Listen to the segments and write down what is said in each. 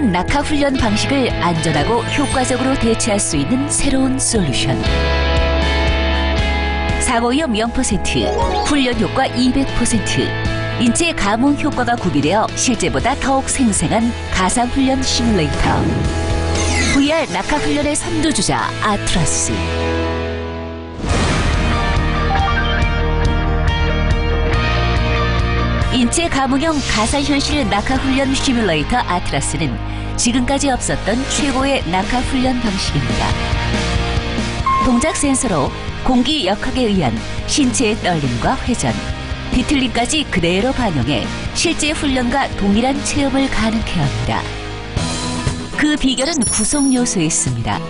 새로운 낙하 훈련 방식을 안전하고 효과적으로 대체할 수 있는 새로운 솔루션. 사고 위험 0%, 훈련 효과 200%, 인체 감응 효과가 구비되어 실제보다 더욱 생생한 가상 훈련 시뮬레이터. VR 낙하 훈련의 선두주자 아트라스. 인체 감응형 가상현실 낙하훈련 시뮬레이터 아트라스는 지금까지 없었던 최고의 낙하훈련 방식입니다. 동작 센서로 공기 역학에 의한 신체의 떨림과 회전, 뒤틀림까지 그대로 반영해 실제 훈련과 동일한 체험을 가능케 합니다. 그 비결은 구성 요소에 있습니다.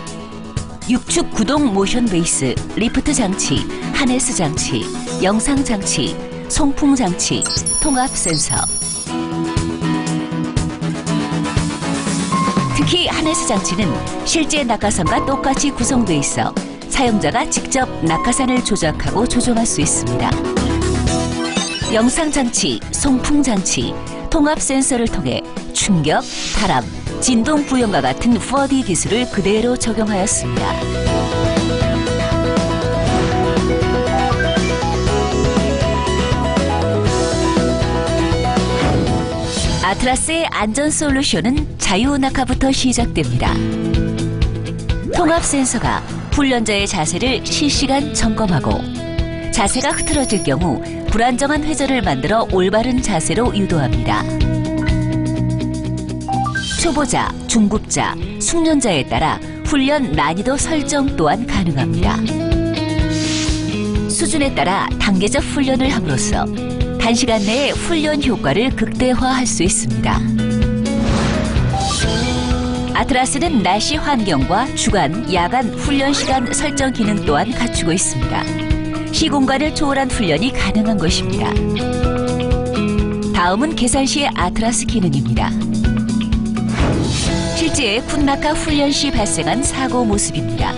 육축 구동 모션 베이스, 리프트 장치, 하네스 장치, 영상 장치, 송풍 장치, 통합 센서. 특히 하네스 장치는 실제 낙하산과 똑같이 구성돼 있어 사용자가 직접 낙하산을 조작하고 조종할 수 있습니다. 영상 장치, 송풍 장치, 통합 센서를 통해 충격, 바람, 진동 부연과 같은 4D 기술을 그대로 적용하였습니다. 아트라스의 안전 솔루션은 자유 낙하부터 시작됩니다. 통합 센서가 훈련자의 자세를 실시간 점검하고 자세가 흐트러질 경우 불안정한 회전을 만들어 올바른 자세로 유도합니다. 초보자, 중급자, 숙련자에 따라 훈련 난이도 설정 또한 가능합니다. 수준에 따라 단계적 훈련을 함으로써 단시간 내에 훈련 효과를 극대화할 수 있습니다. 아트라스는 날씨 환경과 주간, 야간 훈련 시간 설정 기능 또한 갖추고 있습니다. 시공간을 초월한 훈련이 가능한 것입니다. 다음은 계산 시의 아트라스 기능입니다. 실제 쿤나카 훈련 시 발생한 사고 모습입니다.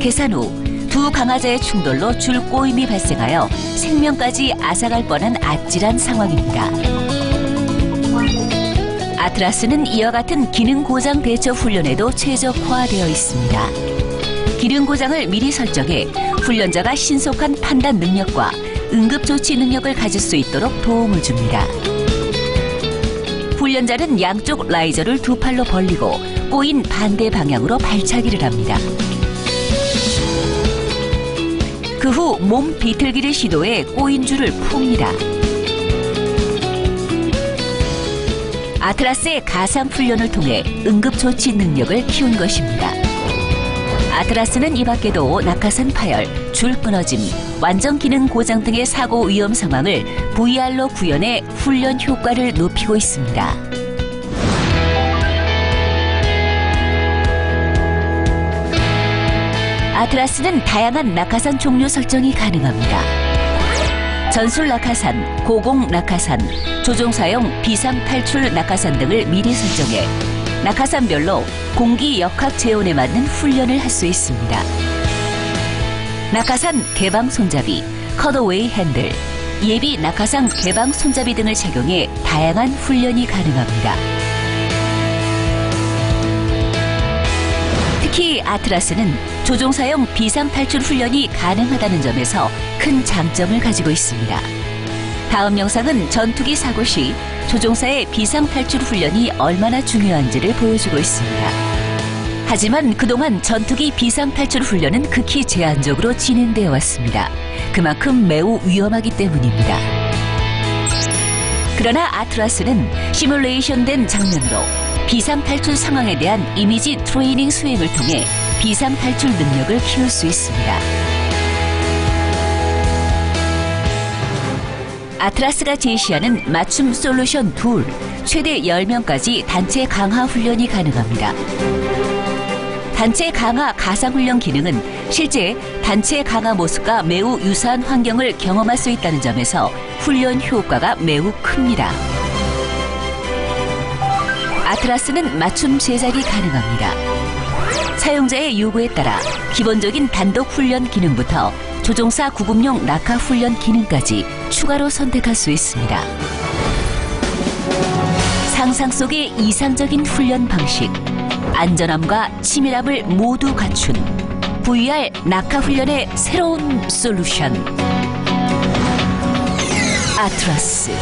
계산 후 두 강화자의 충돌로 줄 꼬임이 발생하여 생명까지 앗아갈 뻔한 아찔한 상황입니다. 아트라스는 이와 같은 기능 고장 대처 훈련에도 최적화되어 있습니다. 기능 고장을 미리 설정해 훈련자가 신속한 판단 능력과 응급 조치 능력을 가질 수 있도록 도움을 줍니다. 훈련자는 양쪽 라이저를 두 팔로 벌리고 꼬인 반대 방향으로 발차기를 합니다. 그 후 몸 비틀기를 시도해 꼬인 줄을 풉니다. 아트라스의 가상 훈련을 통해 응급 조치 능력을 키운 것입니다. 아트라스는 이 밖에도 낙하산 파열, 줄 끊어짐, 완전 기능 고장 등의 사고 위험 상황을 VR로 구현해 훈련 효과를 높이고 있습니다. 아트라스는 다양한 낙하산 종류 설정이 가능합니다. 전술 낙하산, 고공 낙하산, 조종사용 비상 탈출 낙하산 등을 미리 설정해 낙하산별로 공기 역학 재온에 맞는 훈련을 할 수 있습니다. 낙하산 개방 손잡이, 컷어웨이 핸들, 예비 낙하산 개방 손잡이 등을 착용해 다양한 훈련이 가능합니다. 특히 아트라스는 조종사용 비상 탈출 훈련이 가능하다는 점에서 큰 장점을 가지고 있습니다. 다음 영상은 전투기 사고 시 조종사의 비상 탈출 훈련이 얼마나 중요한지를 보여주고 있습니다. 하지만 그동안 전투기 비상 탈출 훈련은 극히 제한적으로 진행되어 왔습니다. 그만큼 매우 위험하기 때문입니다. 그러나 아트라스는 시뮬레이션된 장면으로 비상 탈출 상황에 대한 이미지 트레이닝 수행을 통해 비상 탈출 능력을 키울 수 있습니다. 아트라스가 제시하는 맞춤 솔루션 둘, 최대 10명까지 단체 강화 훈련이 가능합니다. 단체 강화 가상훈련 기능은 실제 단체 강화 모습과 매우 유사한 환경을 경험할 수 있다는 점에서 훈련 효과가 매우 큽니다. 아트라스는 맞춤 제작이 가능합니다. 사용자의 요구에 따라 기본적인 단독 훈련 기능부터 조종사 구급용 낙하 훈련 기능까지 추가로 선택할 수 있습니다. 상상 속의 이상적인 훈련 방식, 안전함과 치밀함을 모두 갖춘 VR 낙하 훈련의 새로운 솔루션. 아트라스